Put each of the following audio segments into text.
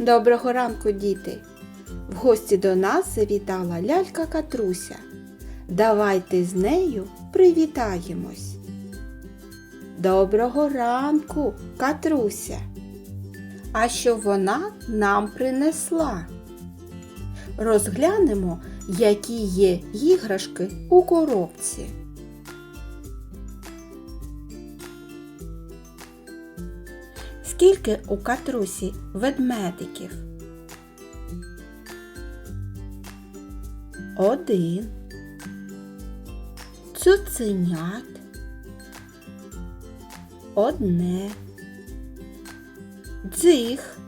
Доброго ранку, діти! В гості до нас завітала лялька Катруся. Давайте з нею привітаємось. Доброго ранку, Катруся! А що вона нам принесла? Розглянемо, які є іграшки у коробці. Скільки у катрусі ведмедиків? Один. Цуценят. Одне. Дзих.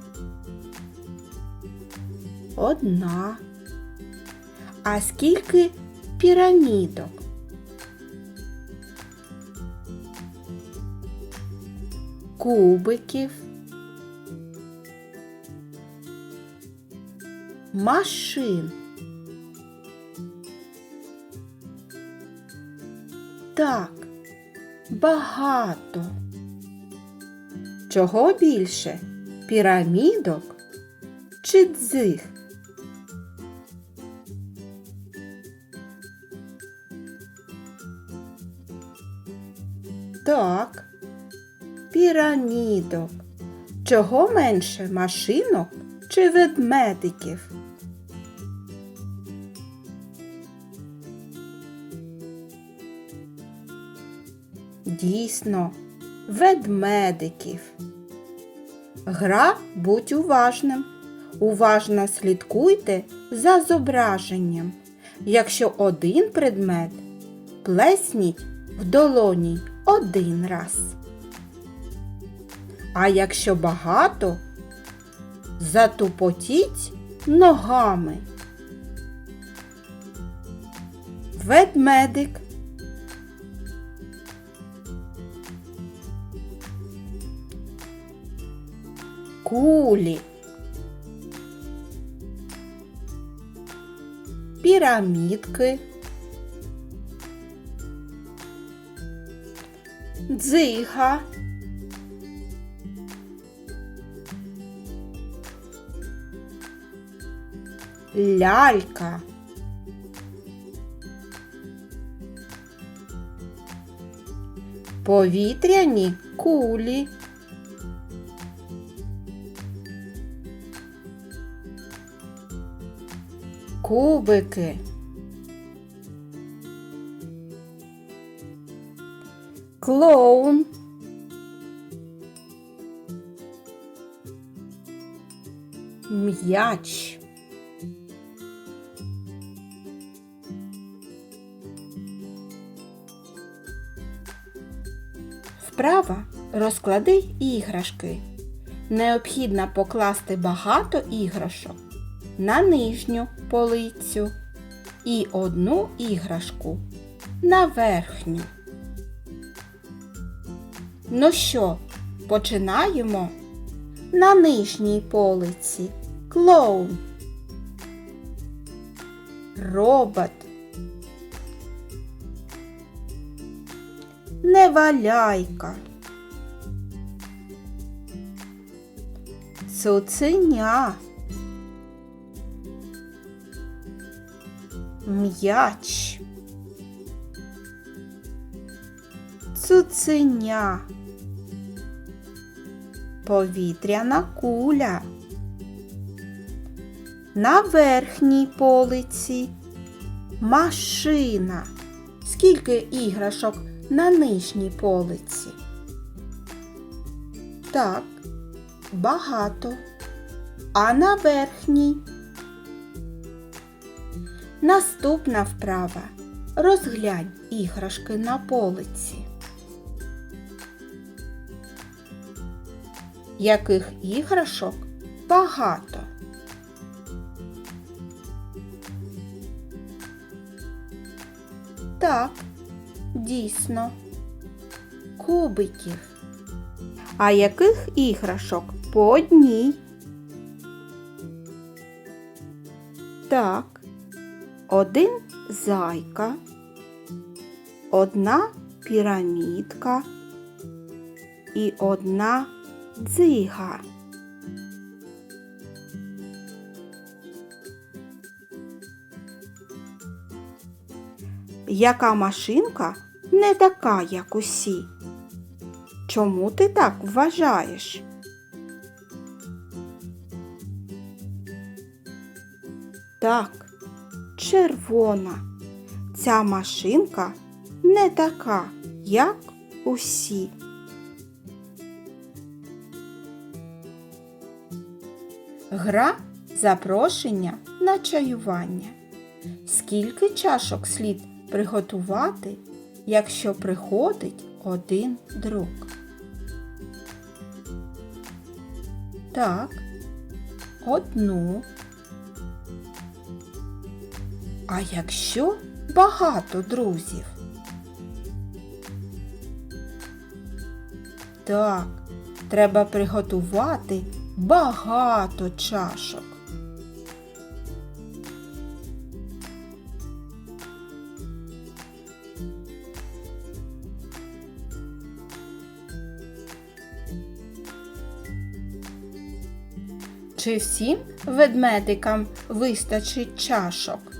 Одна. А скільки пірамідок? Кубиків, машин. Так, багато. Чого більше? Пірамідок чи дзих? Пірамідок. Чого менше машинок чи ведмедиків? Дійсно, ведмедиків. Гра будь уважним. Уважно слідкуйте за зображенням. Якщо один предмет, плесніть в долоні один раз. А якщо багато, затупотіть ногами. Ведмедик. Кулі. Пірамідки. Дзига. Лялька. Повітряні кулі. Кубики. Клоун. М'яч. Вправа розклади іграшки. Необхідно покласти багато іграшок на нижню полицю і одну іграшку на верхню. Ну що, починаємо? На нижній полиці клоун. Робот. Неваляйка. Цуценя. М'яч. Цуценя. Повітряна куля. На верхній полиці машина. Скільки іграшок на нижній полиці? Так, багато. А на верхній? Наступна вправа. Розглянь іграшки на полиці. Яких іграшок багато? Так, дійсно, кубиків. А яких іграшок по одній? Так, один зайка, одна пірамідка і одна дзига. Яка машинка не така, як усі? Чому ти так вважаєш? Так, червона. Ця машинка не така, як усі. Гра запрошення на чаювання. Скільки чашок слід приготувати, якщо приходить один друг? Так, одну. А якщо багато друзів? Так, треба приготувати багато чашок. Чи всім ведмедикам вистачить чашок?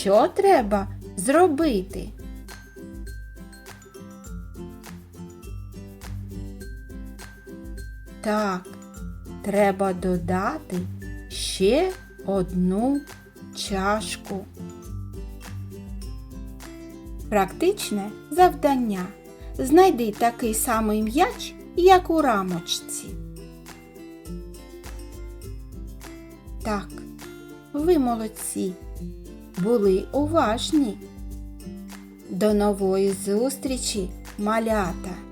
Що треба зробити? Так, треба додати ще одну чашку. Практичне завдання. Знайди такий самий м'яч, як у рамочці. Так, ви молодці були уважні. До нової зустрічі, малята!